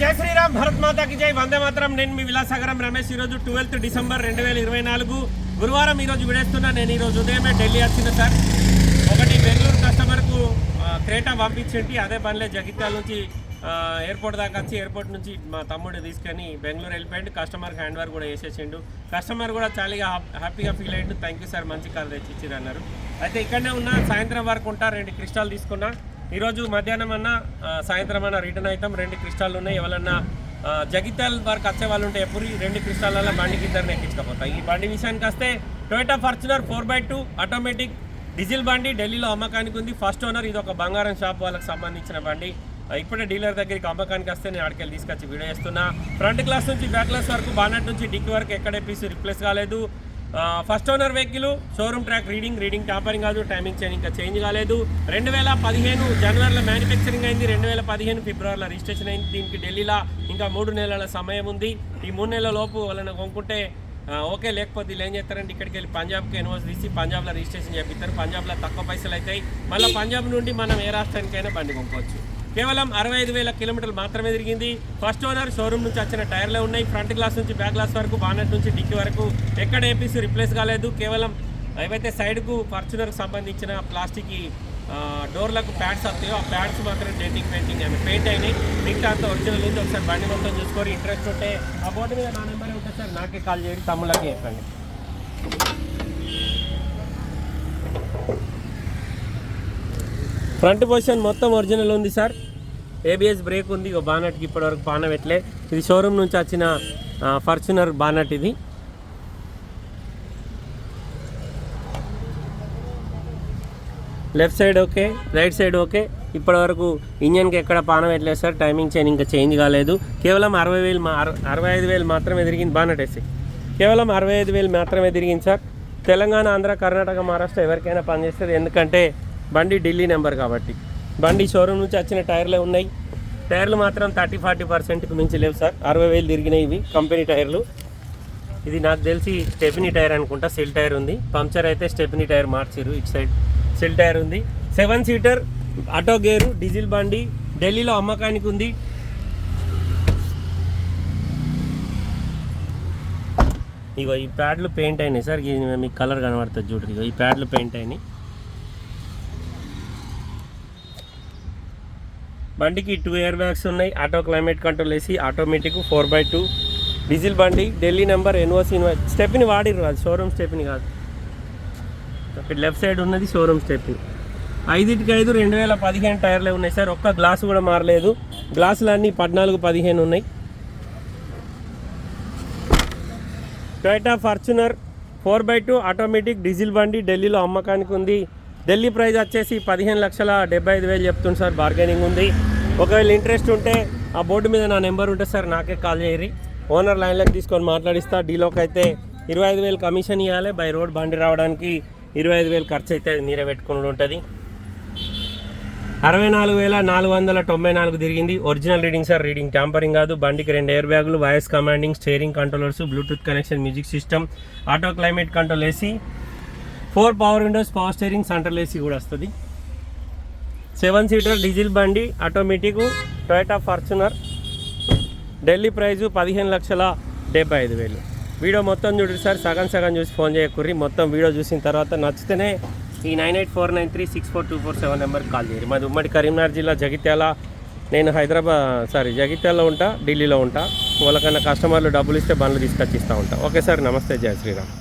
జై శ్రీరామ్ భరత్ మాతాకి జై. వందే మాత్రం. నేను మీ విలాసాగరం రమేష్. ఈరోజు ట్వెల్త్ డిసెంబర్ రెండు వేల ఇరవై నాలుగు గురువారం ఈరోజు విడేస్తున్నా. నేను ఈరోజు ఉదయమే ఢిల్లీ వచ్చిన సార్. ఒకటి బెంగళూరు కస్టమర్కు క్రేటా పంపించండి అదే పనిలే జగిత్యాల నుంచి ఎయిర్పోర్ట్ దాకా వచ్చి ఎయిర్పోర్ట్ నుంచి మా తమ్ముడు తీసుకొని బెంగళూరు వెళ్ళిపోయిండు. కస్టమర్ హ్యాండ్ ఓవర్ కూడా వేసేసిండు కస్టమర్ కూడా చాలా హ్యాపీగా ఫీల్ అయ్యిండు. థ్యాంక్ యూ సార్ మంచి కార్ తెచ్చి అన్నారు అయితే ఇక్కడనే ఉన్న సాయంత్రం వరకు ఉంటా రెండు క్రిస్టాల్ తీసుకున్నా. ఈరోజు మధ్యాహ్నం అన్న సాయంత్రం అన్న రిటర్న్ అవుతాం. రెండు క్రిస్టాలు ఉన్నాయి. ఎవరన్నా జగిత్యాల వరకు వచ్చే వాళ్ళు ఉంటే ఎప్పుడు రెండు క్రిస్టాల బండికి ఇద్దరిని ఎక్కించుకపోతాయి ఈ బండి విషయానికి వస్తే Toyota Fortuner four by two automatic diesel బండి ఢిల్లీలో అమ్మకానికి ఉంది. ఫస్ట్ ఓనర్ ఇది ఒక బంగారం షాప్ వాళ్ళకి సంబంధించిన బండి. ఇప్పుడే డీలర్ దగ్గరికి అమ్మకానికి వస్తే నేను ఆడికెళ్ళి తీసుకొచ్చి వీడియో చేస్తున్నా. ఫ్రంట్ క్లాస్ నుంచి బ్యాక్ క్లాస్ వరకు బానట్ నుంచి డిక్కి వరకు ఎక్కడ పీస్ రిప్లేస్ కాలేదు. First owner vehicle showroom track reading reading tampering కాదు టైమింగ్ చైన్ ఇంకా చేంజ్ కాలేదు. రెండు వేల పదిహేను జనవరిలో మ్యానుఫ్యాక్చరింగ్ అయింది రెండు వేల పదిహేను ఫిబ్రవరిలో రిజిస్ట్రేషన్ అయింది. దీనికి ఢిల్లీలో ఇంకా మూడు నెలల సమయం ఉంది. ఈ మూడు నెలల లోపు వాళ్ళని కొనుక్కుంటే ఓకే లేకపోతే వీళ్ళు ఏం చేస్తారంటే ఇక్కడికి వెళ్ళి పంజాబ్కి ఎన్ఓస్ తీసి పంజాబ్లో రిజిస్ట్రేషన్ చేపిస్తారు. పంజాబ్లో తక్కువ పైసలు అవుతాయి. మళ్ళీ పంజాబ్ నుండి మనం ఏ రాష్ట్రానికైనా బండి కొనుక్కోవచ్చు. కేవలం అరవై ఐదు వేల కిలోమీటర్లు మాత్రమే తిరిగింది. ఫస్ట్ ఓనర్ షోరూమ్ నుంచి వచ్చిన టైర్లే ఉన్నాయి. ఫ్రంట్ గ్లాస్ నుంచి బ్యాక్ గ్లాస్ వరకు బానెట్ నుంచి డిక్కీ వరకు. ఎక్కడ ఏపీసీ రిప్లేస్ కాలేదు. కేవలం ఏవైతే సైడ్కు ఫార్చునర్కు సంబంధించిన ప్లాస్టిక్ డోర్లకు ప్యాడ్స్ వస్తాయో ఆ ప్యాడ్స్ మాత్రం డేటింగ్ పెయింటింగ్ అని పెయింట్ అయినాయి. మిగతా అంతా ఒరిజినల్ ఉంది. ఒకసారి బండి మొత్తం చూసుకొని ఇంట్రెస్ట్ ఉంటే ఆ బోర్డు మీద నా నెంబర్ ఉంటుంది సార్ నాకే కాల్ చేయండి. తమ్ముళ్ళకి చెప్పండి. ఫ్రంట్ పొజిషన్ మొత్తం ఒరిజినల్ ఉంది సార్. ఏబిఎస్ బ్రేక్ ఉంది. ఇక బానట్కి ఇప్పటివరకు పాన పెట్టలే ఇది షోరూమ్ నుంచి వచ్చిన ఫార్చునర్ బానట్ ఇది. Left side okay right side okay. ఇప్పటివరకు ఇంజన్కి ఎక్కడ పాన పెట్టలేదు సార్? టైమింగ్ చైన్ ఇంకా చేంజ్ కాలేదు. కేవలం అరవై వేలు మా అర- అరవై ఐదు వేలు మాత్రమే తిరిగింది బానట్ వేసి కేవలం అరవై ఐదు వేలు మాత్రమే తిరిగింది సార్. తెలంగాణ ఆంధ్ర కర్ణాటక మహారాష్ట్ర ఎవరికైనా పనిచేస్తుంది ఎందుకంటే బండి ఢిల్లీ నెంబర్ కాబట్టి. బండి షోరూమ్ నుంచి వచ్చిన టైర్లే ఉన్నాయి. టైర్లు మాత్రం థర్టీ ఫార్టీ పర్సెంట్కి మించి లేవు సార్. అరవై వేలు తిరిగినాయి ఇవి కంపెనీ టైర్లు. ఇది నాకు తెలిసి స్టెఫినీ టైర్ అనుకుంటా సెల్ టైర్ ఉంది. పంక్చర్ అయితే స్టెఫినీ టైర్ మార్చిరు ఇటు సైడ్. సెల్ టైర్ ఉంది. Seven seater auto gear diesel బండి ఢిల్లీలో అమ్మకానికి ఉంది. ఇగో ఈ ప్యాడ్లు పెయింట్ అయినాయి సార్. ఇది మీకు కలర్ కనబడుతుంది చూడండి ఇగో ఈ ప్యాడ్లు పెయింట్ అయినాయి. బండికి టూ ఇయర్ బ్యాగ్స్ ఉన్నాయి ఆటో క్లైమేట్ కంట్రోల్ వేసి automatic four by two diesel బండి ఢిల్లీ నెంబర్ ఎన్ఓసి స్టెప్ని వాడిర్రు అది షోరూమ్ స్టెప్ని కాదు. ఇక్కడ లెఫ్ట్ సైడ్ ఉన్నది షోరూమ్ స్టెప్ని ఐదింటికి ఐదు రెండు వేల పదిహేను టైర్లే ఉన్నాయి సార్. ఒక్క గ్లాసు కూడా మారలేదు. గ్లాసులు అన్నీ పద్నాలుగు పదిహేను ఉన్నాయి. Toyota Fortuner four by two automatic diesel బండి ఢిల్లీలో అమ్మకానికి ఉంది. ఢిల్లీ ప్రైజ్ వచ్చేసి పదిహేను లక్షల డెబ్బై ఐదు వేలు చెప్తుంది సార్ బార్గెనింగ్ ఉంది. ఒకవేళ ఇంట్రెస్ట్ ఉంటే ఆ బోర్డు మీద నా నెంబర్ ఉంటే సార్ నాకే కాల్ చేయరి ఓనర్ లైన్లోకి తీసుకొని మాట్లాడిస్తా. డీలోకి అయితే ఇరవై ఐదు వేలు కమిషన్ ఇవ్వాలి బై రోడ్ బండి రావడానికి ఇరవై ఐదు వేలు ఖర్చు అయితే మీరే పెట్టుకుని ఉంటుంది. అరవై నాలుగు వేల నాలుగు వందల తొంభై నాలుగు తిరిగింది. Original reading sir reading tampering కాదు. బండికి రెండు ఎయిర్ బ్యాగులు voice commanding steering controllers bluetooth connection music system auto climate control వేసి four power windows power steering central AC కూడా వస్తుంది. సెవెన్ సీటర్ డీజిల్ బండి automatic Toyota Fortuner. Delhi price పదిహేను లక్షల డెబ్బై ఐదు వేలు. వీడియో మొత్తం చూడండి సార్. సగం సగం చూసి ఫోన్ చేయకుర్రి. మొత్తం వీడియో చూసిన తర్వాత నచ్చితేనే ఈ nine eight four nine three six four two four seven నెంబర్కి కాల్ చేయరు మాది ఉమ్మడి కరీంనగర్ జిల్లా జగిత్యాల. నేను హైదరాబాద్ సారీ జగిత్యాలలో ఉంటా ఢిల్లీలో ఉంటా. వాళ్ళకన్నా కస్టమర్లు డబ్బులు ఇస్తే బండ్లు తీసుకొచ్చి ఇస్తూ ఉంటా. Okay sir. నమస్తే. జయ శ్రీరామ్.